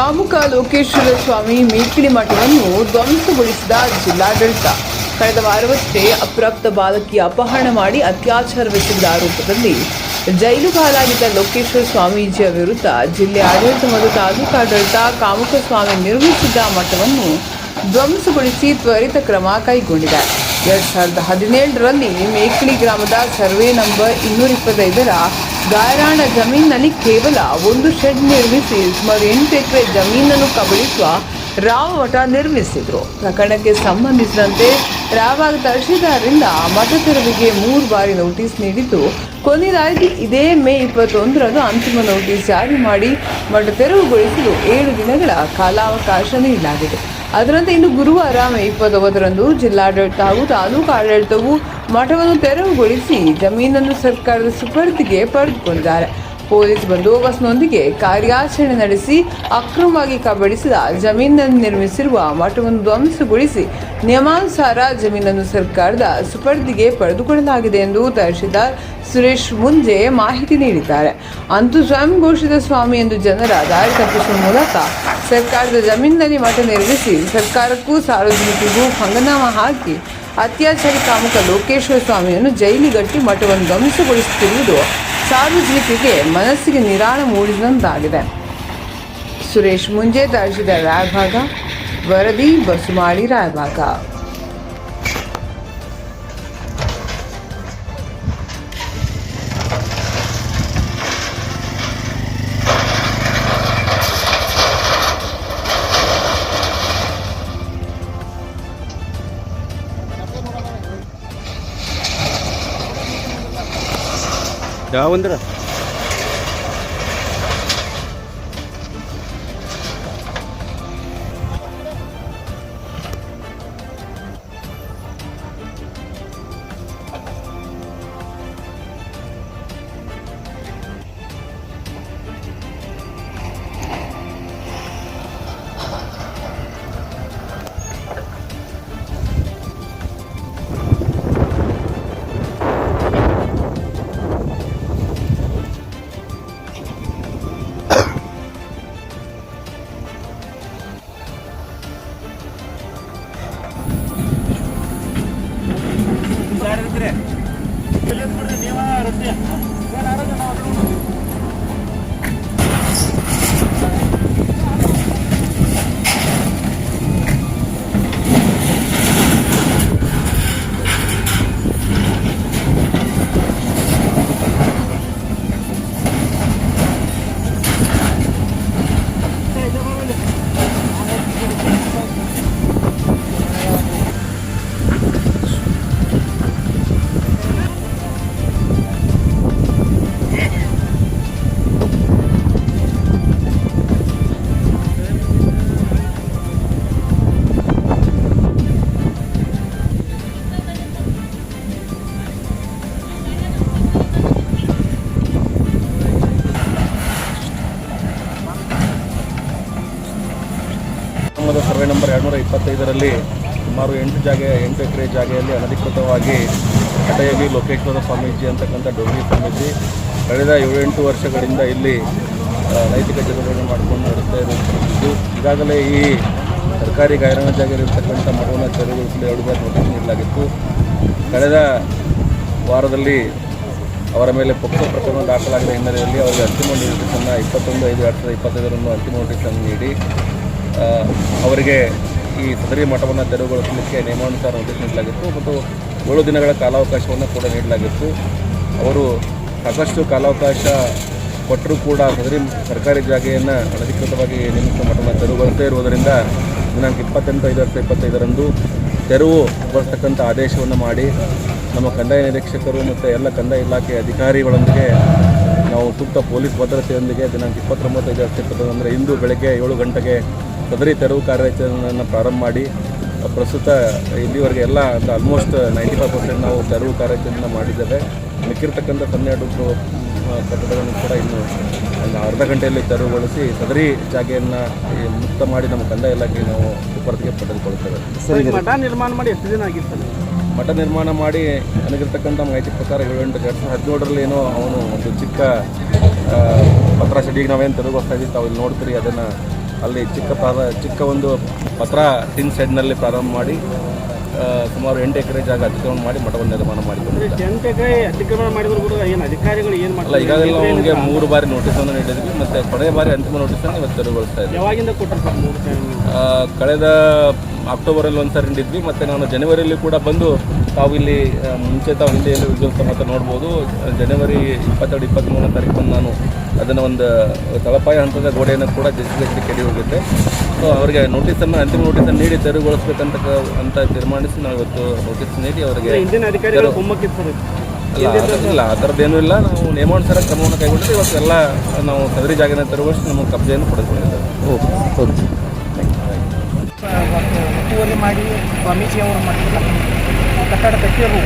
ಕಾಮುಕ ಲೋಕೇಶ್ವರ ಸ್ವಾಮಿ ಮೇಕಿಳಿ ಮಠವನ್ನು ಧ್ವಂಸಗೊಳಿಸಿದ ಜಿಲ್ಲಾಡಳಿತ. ಕಳೆದ ವಾರವಷ್ಟೇ ಅಪ್ರಾಪ್ತ ಬಾಲಕಿಯ ಅಪಹರಣ ಮಾಡಿ ಅತ್ಯಾಚಾರವೆಸಗಿದ ಆರೋಪದಲ್ಲಿ ಜೈಲುಗಾಲಾಗಿದ್ದ ಲೋಕೇಶ್ವರ ಸ್ವಾಮೀಜಿಯ ವಿರುದ್ಧ ಜಿಲ್ಲೆ ಆಡಳಿತ ಮತ್ತು ತಾಲೂಕಾಡಳಿತ ಕಾಮುಕ ಸ್ವಾಮಿ ನಿರ್ಮಿಸಿದ್ದ ಮಠವನ್ನು ಧ್ವಂಸಗೊಳಿಸಿ ತ್ವರಿತ ಕ್ರಮ ಕೈಗೊಂಡಿದೆ. ಎರಡು ಸಾವಿರದ ಹದಿನೇಳರಲ್ಲಿ ಮೇಕ್ಲಿ ಗ್ರಾಮದ ಸರ್ವೆ ನಂಬರ್ ಇನ್ನೂರ ಇಪ್ಪತ್ತೈದರ ಗಾಯರಾಣ ಜಮೀನಿನಲ್ಲಿ ಕೇವಲ ಒಂದು ಶೆಡ್ ನಿರ್ಮಿಸಿ ಸುಮಾರು ಎಂಟು ಎಕರೆ ಜಮೀನನ್ನು ಕಬಳಿಸುವ ರಾವ್ ಮಠ ನಿರ್ಮಿಸಿದ್ರು. ಪ್ರಕರಣಕ್ಕೆ ಸಂಬಂಧಿಸಿದಂತೆ ರಾವಾಗ ತಹಶೀಲ್ದಾರರಿಂದ ಮಠ ತೆರವಿಗೆ ಮೂರು ಬಾರಿ ನೋಟಿಸ್ ನೀಡಿದ್ದು ಕೊನೆಯದಾಗಿ ಇದೇ ಮೇ ಇಪ್ಪತ್ತೊಂದರಂದು ಅಂತಿಮ ನೋಟಿಸ್ ಜಾರಿ ಮಾಡಿ ಮಠ ತೆರವುಗೊಳಿಸಲು ಏಳು ದಿನಗಳ ಕಾಲಾವಕಾಶ ನೀಡಲಾಗಿದೆ. ಅದರಂತೆ ಇನ್ನು ಗುರುವಾರ ಮೇ ಇಪ್ಪತ್ತೊಂಬತ್ತರಂದು ಜಿಲ್ಲಾಡಳಿತ ಹಾಗೂ ತಾಲೂಕು ಆಡಳಿತವು ಮಠವನ್ನು ತೆರವುಗೊಳಿಸಿ ಜಮೀನನ್ನು ಸರ್ಕಾರದ ಸುಪರ್ದಿಗೆ ಪಡೆದುಕೊಂಡಿದ್ದಾರೆ. ಪೊಲೀಸ್ ಬಂದೋಬಸ್ತ್ನೊಂದಿಗೆ ಕಾರ್ಯಾಚರಣೆ ನಡೆಸಿ ಅಕ್ರಮವಾಗಿ ಕಬಳಿಸಿದ ಜಮೀನನ್ನು ನಿರ್ಮಿಸಿರುವ ಮಠವನ್ನು ಧ್ವಂಸಗೊಳಿಸಿ ನಿಯಮಾನುಸಾರ ಜಮೀನನ್ನು ಸರ್ಕಾರದ ಸುಪರ್ದಿಗೆ ಪಡೆದುಕೊಳ್ಳಲಾಗಿದೆ ಎಂದು ತಹಶೀಲ್ದಾರ್ ಸುರೇಶ್ ಮುಂಜೆ ಮಾಹಿತಿ ನೀಡಿದ್ದಾರೆ. ಅಂತೂ ಸ್ವಯಂ ಘೋಷಿತ ಸ್ವಾಮಿ ಎಂದು ಜನರ ದಾರಿ ತಪ್ಪಿಸುವ ಮೂಲಕ ಸರ್ಕಾರದ ಜಮೀನಿನಲ್ಲಿ ಮಠ ನಿರ್ಮಿಸಿ ಸರ್ಕಾರಕ್ಕೂ ಸಾರ್ವಜನಿಕರಿಗೂ ಹಂಗನಾಮ ಹಾಕಿ ಅತ್ಯಾಚಾರಿ ಕಾಮುಕ ಲೋಕೇಶ್ವರ ಸ್ವಾಮಿಯನ್ನು ಜೈಲಿಗಟ್ಟಿ ಮಠವನ್ನು ಧ್ವಂಸಗೊಳಿಸುತ್ತಿರುವುದು ಸಾರ್ವಜನಿಕರಿಗೆ ಮನಸ್ಸಿಗೆ ನಿರಾಳ ಮೂಡಿದಂತಾಗಿದೆ ಸುರೇಶ್ ಮುಂಜೆ ದರ್ಶಿದ ರಾಯಭಾಗ ವರದಿ ಬಸುಮಾಳಿ ರಾಯಭಾಗ. दहा पंधरा ಯಾವಂದ್ರ ಗ್ರಾಮದ ಸರ್ವೆ ನಂಬರ್ ಎರಡುನೂರ ಇಪ್ಪತ್ತೈದರಲ್ಲಿ ಸುಮಾರು ಎಂಟು ಜಾಗ, ಎಂಟು ಎಕರೆ ಜಾಗೆಯಲ್ಲಿ ಅನಧಿಕೃತವಾಗಿ ಕಟೆಯಲ್ಲಿ ಲೋಕೇಶ್ವರ ಸ್ವಾಮೀಜಿ ಅಂತಕ್ಕಂಥ ಡೋಗಿ ಸ್ವಾಮೀಜಿ ಕಳೆದ ಏಳೆಂಟು ವರ್ಷಗಳಿಂದ ಇಲ್ಲಿ ನೈತಿಕ ಚಟುವಟಿಕೆ ಮಾಡಿಕೊಂಡು ನಡೆಸ್ತಾ ಇರುವಂಥದ್ದು ಈಗಾಗಲೇ ಈ ಸರ್ಕಾರಿ ಗಾಯರಣ ಜಾಗದಲ್ಲಿರ್ತಕ್ಕಂಥ ಮಠವನ್ನು ತೆರವುಗೊಳಿಸಲು ಎರಡು ಬಾರಿ ನೋಟಿಸ್ ನೀಡಲಾಗಿತ್ತು. ಕಳೆದ ವಾರದಲ್ಲಿ ಅವರ ಮೇಲೆ ಪೊಕ್ಸೋ ಪ್ರಕರಣ ದಾಖಲಾಗಿದೆ ಹಿನ್ನೆಲೆಯಲ್ಲಿ ಅವರಿಗೆ ಅಂತಿಮ ನೋಟಿಸನ್ನು ಇಪ್ಪತ್ತೊಂದು ಐದು ಎರಡು ಸಾವಿರದ ಇಪ್ಪತ್ತೈದರನ್ನು ಅಂತಿಮ ನೋಟಿಸನ್ನು ನೀಡಿ ಅವರಿಗೆ ಈ ಸದರಿ ಮಠವನ್ನು ತೆರವುಗೊಳಿಸಲಿಕ್ಕೆ ನಿಯಮಾನುಸಾರ ನೀಡಲಾಗಿತ್ತು ಮತ್ತು ಏಳು ದಿನಗಳ ಕಾಲಾವಕಾಶವನ್ನು ಕೂಡ ನೀಡಲಾಗಿತ್ತು. ಅವರು ಸಾಕಷ್ಟು ಕಾಲಾವಕಾಶ ಕೊಟ್ಟರೂ ಕೂಡ ಸದರಿ ಸರ್ಕಾರಿ ಜಾಗೆಯನ್ನು ಅನಧಿಕೃತವಾಗಿ ನೇಮಿಸಿದ ಮಠವನ್ನು ತೆರವುಗೊಳಿಸದೇ ಇರುವುದರಿಂದ ದಿನಾಂಕ ಇಪ್ಪತ್ತೆಂಟು, ಐದು ಸಾವಿರದ ಇಪ್ಪತ್ತೈದರಂದು ತೆರವುಗೊಳಿಸ್ತಕ್ಕಂಥ ಆದೇಶವನ್ನು ಮಾಡಿ ನಮ್ಮ ಕಂದಾಯ ನಿರೀಕ್ಷಕರು ಮತ್ತು ಎಲ್ಲ ಕಂದಾಯ ಇಲಾಖೆ ಅಧಿಕಾರಿಗಳೊಂದಿಗೆ ನಾವು ಸೂಕ್ತ ಪೊಲೀಸ್ ಭದ್ರತೆಯೊಂದಿಗೆ ದಿನಾಂಕ ಇಪ್ಪತ್ತೊಂಬತ್ತೈದು ಸಾವಿರದ ಅಂದರೆ ಇಂದು ಬೆಳಗ್ಗೆ ಏಳು ಗಂಟೆಗೆ ಸದರಿ ತೆರವು ಕಾರ್ಯಾಚರಣೆಯನ್ನು ಪ್ರಾರಂಭ ಮಾಡಿ ಪ್ರಸ್ತುತ ಇಲ್ಲಿವರೆಗೆ ಎಲ್ಲ ಅಂತ ಆಲ್ಮೋಸ್ಟ್ ನೈಂಟಿ ಫೈವ್ ಪರ್ಸೆಂಟ್ ನಾವು ತೆರವು ಕಾರ್ಯಾಚರಣೆಯನ್ನು ಮಾಡಿದ್ದೇವೆ. ಮಿಕ್ಕಿರ್ತಕ್ಕಂಥ ಹನ್ನೆರಡು ಕಟ್ಟಡಗಳನ್ನು ಕೂಡ ಇನ್ನು ಒಂದು ಅರ್ಧ ಗಂಟೆಯಲ್ಲಿ ತೆರವುಗೊಳಿಸಿ ಸದರಿ ಜಾಗೆಯನ್ನು ಈ ಮುಕ್ತ ಮಾಡಿ ನಮ್ಮ ಕಂದಾಯ ಇಲಾಖೆಗೆ ನಾವು ಸುಪರ್ದಿಗೆ ಪಡೆದುಕೊಳ್ಳುತ್ತೇವೆ. ಸರ್ ಮಠ ನಿರ್ಮಾಣ ಮಾಡಿ ಎಷ್ಟು ದಿನ ಆಗಿತ್ತು? ಸರ್ ಮಠ ನಿರ್ಮಾಣ ಮಾಡಿ ನನಗಿರ್ತಕ್ಕಂಥ ಮಾಹಿತಿ ಪ್ರಕಾರ ಏಳೆಂಟು ಎರಡು ಸಾವಿರದ ಹದಿನೇಳರಲ್ಲಿ ಏನೋ ಅವನು ಒಂದು ಚಿಕ್ಕ ಪತ್ರ ಸಡಿಗೆ ನಾವೇನು ತೆರವುಗೊಳಿಸ್ತಾ ಇದ್ದೀವಿ ತಾವು ಇಲ್ಲಿ ನೋಡ್ತೀರಿ ಅದನ್ನು ಅಲ್ಲಿ ಚಿಕ್ಕ ಪ್ರಾರ ಚಿಕ್ಕ ಒಂದು ಪತ್ರ ಟಿನ್ ಸೆಡ್ನಲ್ಲಿ ಪ್ರಾರಂಭ ಮಾಡಿ ಸುಮಾರು ಎಂಟು ಎಕರೆ ಜಾಗ ಅತಿಕ್ರಮಣ ಮಾಡಿ ಮಠವನ್ನು ನಿರ್ಮಾಣ ಮಾಡಿಕೊಂಡಿದ್ದಾರೆ. ಎಕರೆ ಅತಿಕ್ರಮಣ ಮಾಡಿದ್ರು ಕೂಡ ಏನು ಅಧಿಕಾರಿಗಳು ಏನು ಮಾಡಲ್ಲ ಈಗಾಗಲೇ ಅವನಿಗೆ ಮೂರು ಬಾರಿ ನೋಟಿಸನ್ನು ನೀಡಿದ್ವಿ ಮತ್ತು ಕೊನೆಯ ಬಾರಿ ಅಂತಿಮ ನೋಟಿಸನ್ನು ಇವತ್ತು ತೆರವುಗೊಳಿಸ್ತಾ ಇದ್ದೀವಿ ಯಾವಾಗಿಂದ ಕೊಟ್ಟರು ಕಳೆದ ಅಕ್ಟೋಬರಲ್ಲಿ ಒಂದು ಸಾರಿ ನೀಡಿದ್ವಿ ಮತ್ತು ನಾನು ಜನವರಿಯಲ್ಲಿ ಕೂಡ ಬಂದು ತಾವು ಇಲ್ಲಿ ಮುಂಚೆ ತಾವು ಹಿಂದೆ ಎಲ್ಲಿ ವಿಜಯೋತ್ಸವ ನೋಡ್ಬೋದು. ಜನವರಿ ಇಪ್ಪತ್ತೆರಡು ಇಪ್ಪತ್ತ್ಮೂರನೇ ತಾರೀಕು ನಾನು ಅದನ್ನು ಒಂದು ತಳಪಾಯ ಹಂತದ ಗೋಡೆಯನ್ನು ಕೂಡ ಜೆಸಿಗೆ ಕೆಡಿ ಹೋಗಿದ್ದೆ. ಸೊ ಅವರಿಗೆ ನೋಟಿಸನ್ನು ಅಂತಿಮ ನೋಟಿಸನ್ನು ನೀಡಿ ತೆರವುಗೊಳಿಸಬೇಕಂತ ಕ- ಅಂತ ತೀರ್ಮಾನಿಸಿ ನಾವು ಇವತ್ತು ನೋಟಿಸ್ ನೀಡಿ ಅವರಿಗೆ ಅಧಿಕಾರಿಗಳು ಇಲ್ಲ ಆ ಥರದ್ದೇನೂ ಇಲ್ಲ. ನಾವು ನಿಯಮಾನುಸಾರ ಕ್ರಮವನ್ನು ಕೈಗೊಂಡಿದ್ದು ಇವತ್ತು ಎಲ್ಲ ನಾವು ಸದರಿ ಜಾಗನ ತೆರವುಗೊಳಿಸಿ ನಮ್ಮ ಕಬ್ಜೆಯನ್ನು ಪಡೆದುಕೊಂಡಿದ್ದೇವೆ ಒತ್ತುವರಿ ಮಾಡಿ ಸ್ವಾಮೀಜಿಯವರು ಮಾಡಿದ ಕಟ್ಟಡ ಕಟ್ಟಿರು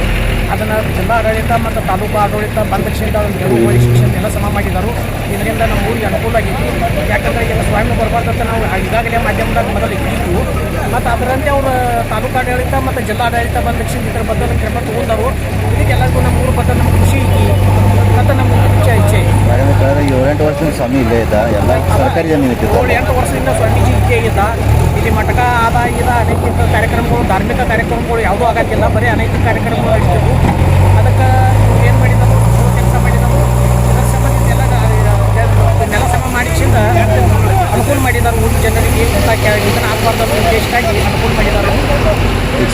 ಅದನ್ನು ಜಿಲ್ಲಾಡಳಿತ ಮತ್ತು ತಾಲೂಕು ಆಡಳಿತ ಬಂದಕ್ಷಿಂದ ನೆರವುಗೊಳಿ ಶಿಕ್ಷಣ ಎಲ್ಲ ಸಮ ಮಾಡಿದರು. ಇದರಿಂದ ನಮ್ಮ ಊರಿಗೆ ಅನುಕೂಲ ಆಗೈತಿ. ಯಾಕಂದರೆ ಈಗ ಸ್ವಾಮಿ ಬರಬಾರ್ದಂತ ನಾವು ಈಗಾಗಲೇ ಮಾಧ್ಯಮದಾಗ ಮೊದಲು ಇತ್ತು ಮತ್ತು ಅದರಂತೆ ಅವರು ತಾಲೂಕು ಆಡಳಿತ ಮತ್ತು ಜಿಲ್ಲಾಡಳಿತ ಕ್ಷೇತ್ರ ಇದರ ಬದಲ ಕ್ರಮ ತಗೊಂಡರು. ಇದಕ್ಕೆಲ್ಲರಿಗೂ ನಮ್ಮ ಊರು ಬಗ್ಗೆ ನಮ್ಗೆ ಖುಷಿ ಐತಿ. ಮತ್ತು ನಮ್ಗೆ ಇಚ್ಛೆ ಇಚ್ಛೆ ಏಳೆಂಟು ವರ್ಷದಿಂದ ಸ್ವಾಮಿ ಇಲ್ಲೇ ಇದ್ದ. ಎಲ್ಲ ಸರ್ಕಾರಿ ಜಮೀನು ಎಂಟು ವರ್ಷದಿಂದ ಸ್ವಾಮೀಜಿ ಇದ್ದೇ ಇದ್ದ. ಇಲ್ಲಿ ಮಟಕ ಆದ ಇದ ಅನೇಕ ಕಾರ್ಯಕ್ರಮಗಳು ಧಾರ್ಮಿಕ ಕಾರ್ಯಕ್ರಮಗಳು ಯಾವುದೂ ಆಗತ್ತಿಲ್ಲ ಬರೀ ಅನೇಕ ಕಾರ್ಯಕ್ರಮಗಳು ಇಷ್ಟವು ಅದಕ್ಕೆ ಏನು ಮಾಡಿದವು? ಕೆಲಸ ಮಾಡಿದವು. ಇದರ ಸಂಬಂಧಿತ ಎಲ್ಲ ನೆಲ ಸಮ ಮಾಡಿಸಿಂದ ಅನುಕೂಲ ಮಾಡಿದ್ದಾರೆ ಊರಿನ ಜನರಿಗೆ. ಇದನ್ನ ಆಗಬಾರ್ದು ಉದ್ದೇಶಕ್ಕಾಗಿ ಅನುಕೂಲ ಮಾಡಿದ್ದಾರೆ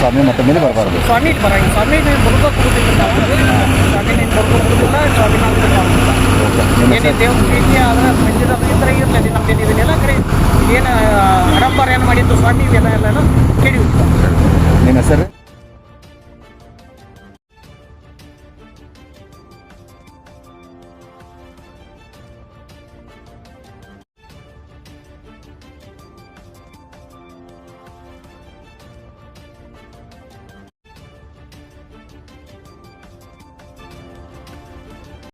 ಸ್ವಾಮಿ ಮತ್ತೆ ಮೇಲೆ ಬರಬಾರ್ದು. ಸ್ವಾಮಿ ಬರಂಗ ಬರ ಸ್ವಾಮಿ ನೀವು ಬದುಕೋ ಕೊಡುದಿಲ್ಲ ನಾವು. ಸ್ವಾಮಿ ನೀನು ಬದುಕೋ ಸ್ವಾಮಿ ನಾವು ಏನೇ ದೇವ್ರ ಪ್ರೀತಿ ಆದ್ರೆ ಮಂದಿರ